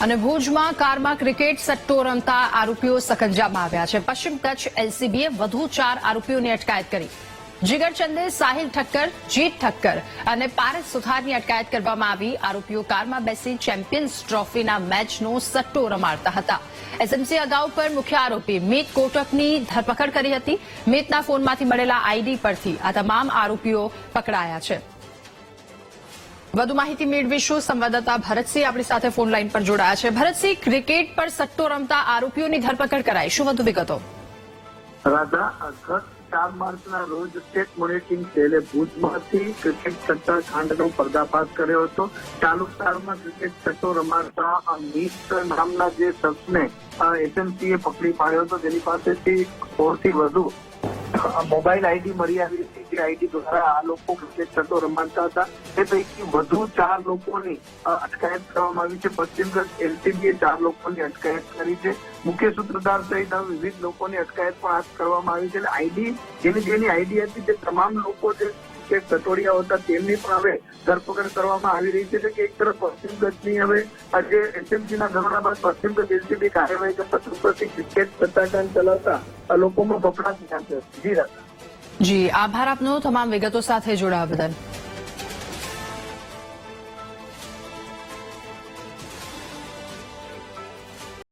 અને ભુજમાં કારમાં ક્રિકેટ સટ્ટો રમતા આરોપીઓ સકંજામાં આવ્યા છે. પશ્ચિમ કચ્છ એલસીબીએ વધુ ચાર આરોપીઓની અટકાયત કરી. જીગરચંદે સાહિલ ઠક્કર, જીત ઠક્કર અને પારસ સુથારની અટકાયત કરવામાં આવી. આરોપીઓ કારમાં બેસી ચેમ્પિયન્સ ટ્રોફીના મેચનો સટ્ટો રમાડતા હતા. એસએમસી અગાઉ પર મુખ્ય આરોપી મીત કોટકની ધરપકડ કરી હતી. મીતના ફોનમાંથી મળેલા આઈડી પરથી આ તમામ આરોપીઓ પકડાયા છે. વધુ માહિતી મેળવીશું. સંવાદદાતા ભરતસિંહ આપણી સાથે ફોન લાઈન પર જોડાયા છે. ભરતસિંહ, ક્રિકેટ પર સટ્ટો રમતા આરોપીઓની ધરપકડ કરાઈ. શું વધુ વિગતો? રાધા ગત ચાર રોજ સ્ટેટ મોનિટરિંગ સેલે ભુજમાંથી ક્રિકેટ સટ્ટા કાંડનો પર્દાફાશ કર્યો હતો. ચાલુ ક્રિકેટ સટ્ટો રમાડતા આ નામના જે શખ્સને એસએમસીએ પકડી પાડ્યો હતો, જેની પાસેથી સોળથી વધુ મોબાઈલ આઈડી મળી આવી હતી આઈટી દ્વારા આ લોકો ક્રિકેટ સટ્ટો રમાડતા તે પૈકી વધુ ચાર લોકોની અટકાયત કરવામાં આવી છે. પશ્ચિમ કચ્છ એલસીબીએ ચાર લોકોની અટકાયત કરી છે. મુખ્ય સૂત્રધાર સહિત વિવિધ લોકોની અટકાયત પણ હાથ કરવામાં આવી છે. આઈડી, જેની જેની આઈડી હતી તે તમામ લોકો જે કે સટોડિયા હતા તેમની પણ હવે ધરપકડ કરવામાં આવી રહી છે. કે એક તરફ પશ્ચિમ કચ્છની હવે આજે એસએમસી ના ધોરણા બાદ પશ્ચિમ કચ્છ એલસીબી કાર્યવાહી કરતા ઉપરથી ક્રિકેટ સત્તાકાંડ ચલાવતા લોકોમાં ફફડાટ છે. જી રાજા. જી આભાર આપનો તમામ વિગતો સાથે જોડાવા બદલ.